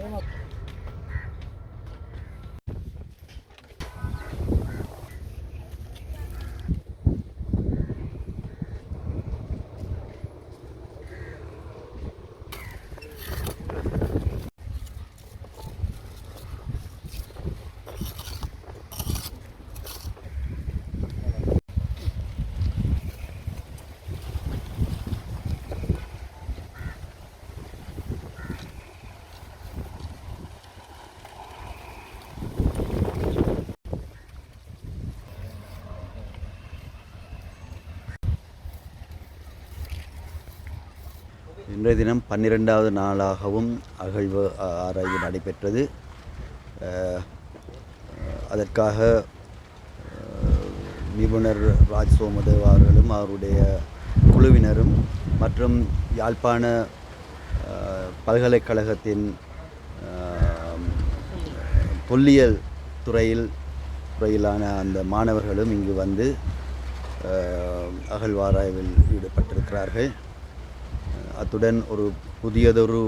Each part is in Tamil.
Yeah. இன்றைய தினம் பன்னிரெண்டாவது நாளாகவும் அகழ்வு ஆராய்வு நடைபெற்றது. அதற்காக நிபுணர் ராஜ் சோமதேவ் அவர்களும் அவருடைய குழுவினரும் மற்றும் யாழ்ப்பாண பல்கலைக்கழகத்தின் தொல்லியல் துறையில் துறையிலான அந்த மாணவர்களும் இங்கு வந்து அகழ்வாராய்வில் ஈடுபட்டிருக்கிறார்கள். அத்துடன் ஒரு புதியதொரு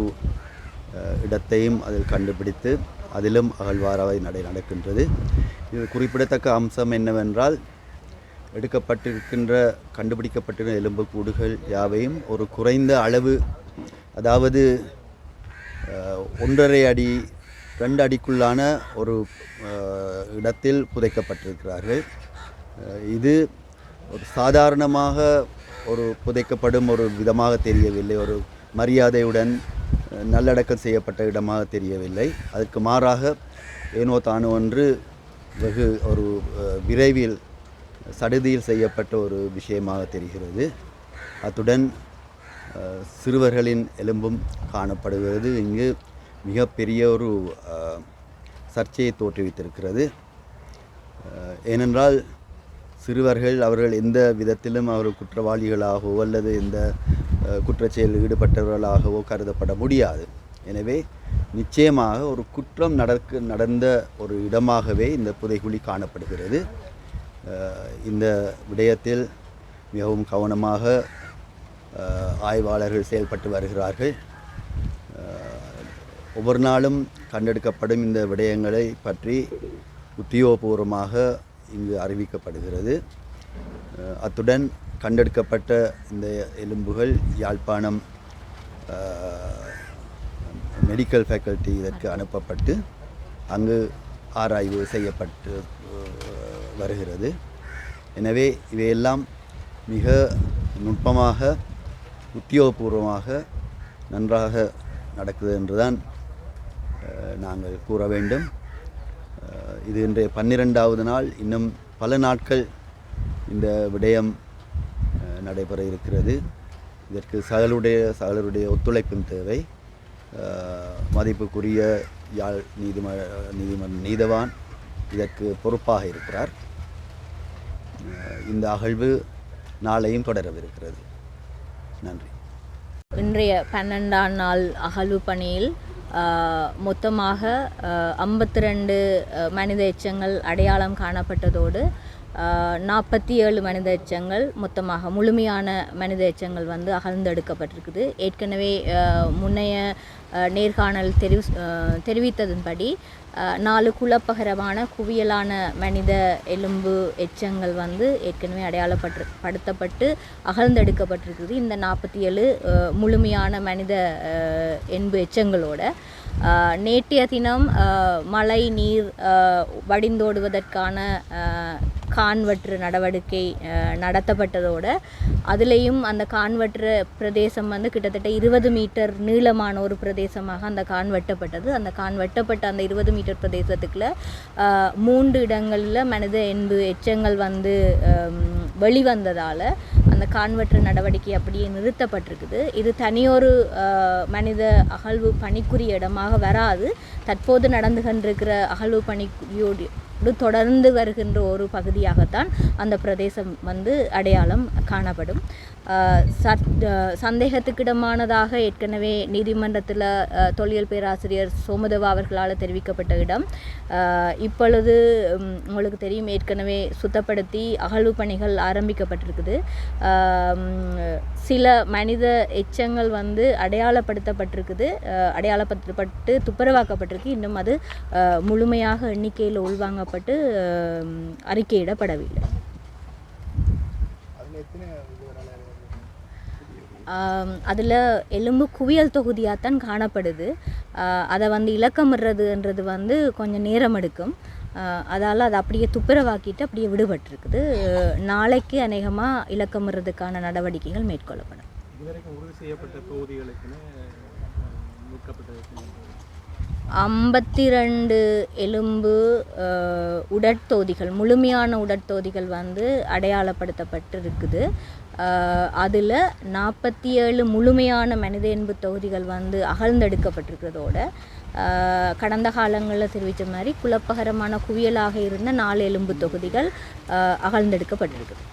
இடத்தையும் அதில் கண்டுபிடித்து அதிலும் அகழ்வாராய் நடை நடக்கின்றது. இது குறிப்பிடத்தக்க அம்சம் என்னவென்றால் எடுக்கப்பட்டிருக்கின்ற கண்டுபிடிக்கப்பட்டிருக்கிற எலும்புக்கூடுகள் யாவையும் ஒரு குறைந்த அளவு அதாவது ஒன்றரை அடி ரெண்டு அடிக்குள்ளான ஒரு இடத்தில் புதைக்கப்பட்டிருக்கிறார்கள். இது ஒரு சாதாரணமாக ஒரு புதைக்கப்படும் ஒரு விதமாக தெரியவில்லை. ஒரு மரியாதையுடன் நல்லடக்கம் செய்யப்பட்ட இடமாக தெரியவில்லை. அதற்கு மாறாக ஏனோ தானோ ஒன்று வெகு ஒரு விரைவில் சடுதியில் செய்யப்பட்ட ஒரு விஷயமாக தெரிகிறது. அத்துடன் சிறுவர்களின் எலும்பும் காணப்படுகிறது. இங்கு மிகப்பெரிய ஒரு சர்ச்சையை தோற்றுவித்திருக்கிறது. ஏனென்றால் சிறுவர்கள் அவர்கள் எந்த விதத்திலும் அவர்கள் குற்றவாளிகளாகவோ அல்லது எந்த குற்றச்செயலில் ஈடுபட்டவர்களாகவோ கருதப்பட முடியாது. எனவே நிச்சயமாக ஒரு குற்றம் நடக்க நடந்த ஒரு இடமாகவே இந்த புதைகுழி காணப்படுகிறது. இந்த விடயத்தில் மிகவும் கவனமாக ஆய்வாளர்கள் செயல்பட்டு வருகிறார்கள். ஒவ்வொரு நாளும் கண்டெடுக்கப்படும் இந்த விடயங்களை பற்றி உத்தியோகபூர்வமாக இங்கு அறிவிக்கப்படுகிறது. அத்துடன் கண்டெடுக்கப்பட்ட இந்த எலும்புகள் யாழ்ப்பாணம் மெடிக்கல் ஃபேக்கல்ட்டி இதற்கு அனுப்பப்பட்டு அங்கு ஆராய்வு செய்யப்பட்டு வருகிறது. எனவே இவையெல்லாம் மிக நுட்பமாக உத்தியோகபூர்வமாக நன்றாக நடக்குது என்றுதான் நாங்கள் கூற வேண்டும். இது இன்றைய பன்னிரெண்டாவது நாள். இன்னும் பல நாட்கள் இந்த விடயம் நடைபெற இருக்கிறது. இதற்கு சகலுடைய சகலருடைய ஒத்துழைப்பும் தேவை. மதிப்புக்குரிய யாழ் நீதிம நீதிமன்ற நீதவான் இதற்கு பொறுப்பாக இருக்கிறார். இந்த அகழ்வு நாளையும் தொடரவிருக்கிறது. நன்றி. இன்றைய பன்னெண்டாம் நாள் அகழ்வு பணியில் மொத்தமாக ஐம்பத்தி ரெண்டு மனித எச்சங்கள் அடையாளம் காணப்பட்டதோடு நாற்பத்தி ஏழு மனித எச்சங்கள் மொத்தமாக முழுமையான மனித எச்சங்கள் வந்து அகழ்ந்தெடுக்கப்பட்டிருக்குது. ஏற்கனவே முன்னைய நேர்காணல் தெரிவி தெரிவித்ததன்படி நாலு குழப்பகரமான குவியலான மனித எலும்பு எச்சங்கள் வந்து ஏற்கனவே அடையாளப்பட்டு படுத்தப்பட்டு அகழ்ந்தெடுக்கப்பட்டிருக்குது. இந்த நாற்பத்தி ஏழு முழுமையான மனித எண்பு எச்சங்களோட நேற்றைய தினம் மழை நீர் வடிந்தோடுவதற்கான கான்வற்று நடவடிக்கை நடத்தப்பட்டதோடு நடத்தப்பட்டதோட அதுலேயும் அந்த கான்வற்று பிரதேசம் வந்து கிட்டத்தட்ட இருபது மீட்டர் நீளமான ஒரு பிரதேசமாக அந்த கான் வெட்டப்பட்டது. அந்த கான் வெட்டப்பட்ட அந்த இருபது மீட்டர் பிரதேசத்துக்குள்ள மூன்று இடங்களில் மனித எண்பு எச்சங்கள் வந்து வெளிவந்ததால் அந்த கான்வெற்று நடவடிக்கை அப்படியே நிறுத்தப்பட்டிருக்குது. இது தனியொரு மனித அகழ்வு பணிக்குரிய இடமாக வராது. தற்போது நடந்துகின்றிருக்கிற அகழ்வு பணிக்குரியோடு தொடர்ந்து வருகின்ற ஒரு பகுதியாகத்தான் அந்த பிரதேசம் வந்து அடையாளம் காணப்படும். சத் சந்தேகத்துக்கிடமானதாக ஏற்கனவே நீதிமன்றத்தில் தொல்லியல் பேராசிரியர் சோமதேவா அவர்களால் தெரிவிக்கப்பட்ட இடம். இப்பொழுது உங்களுக்கு தெரியும் ஏற்கனவே சுத்தப்படுத்தி அகழ்வு பணிகள் ஆரம்பிக்கப்பட்டிருக்குது. சில மனித எச்சங்கள் வந்து அடையாளப்படுத்தப்பட்டிருக்குது. அடையாளப்படுத்தப்பட்டு துப்புரவாக்கப்பட்டிருக்கு. இன்னும் அது முழுமையாக எண்ணிக்கையில் உள்வாங்கப்பட்டு அறிக்கையிடப்படவில்லை. அதில் எலும்பு குவியல் தொகுதியாகத்தான் காணப்படுது. அதை வந்து இலக்கமிடுறதுன்றது வந்து கொஞ்சம் நேரம் எடுக்கும். அதால் அதை அப்படியே துப்புரவாக்கிட்டு அப்படியே விடுபட்டிருக்குது. நாளைக்கு அநேகமாக இலக்கமிடுறதுக்கான நடவடிக்கைகள் மேற்கொள்ளப்படும். இதுவரைக்கும் உறுதி செய்யப்பட்ட தொகுதிகளுக்குன்னு ஐம்பத்தி ரெண்டு எலும்பு உடற்தொகுதிகள் முழுமையான உடற்தொகுதிகள் வந்து அடையாளப்படுத்தப்பட்டு இருக்குது அதில் நாற்பத்தி ஏழு முழுமையான மனித எலும்பு தொகுதிகள் வந்து அகழ்ந்தெடுக்கப்பட்டிருக்கிறதோட கடந்த காலங்களில் தெரிவித்த மாதிரி குழப்பகரமான குவியலாக இருந்த நாலு எலும்பு தொகுதிகள் அகழ்ந்தெடுக்கப்பட்டிருக்குது.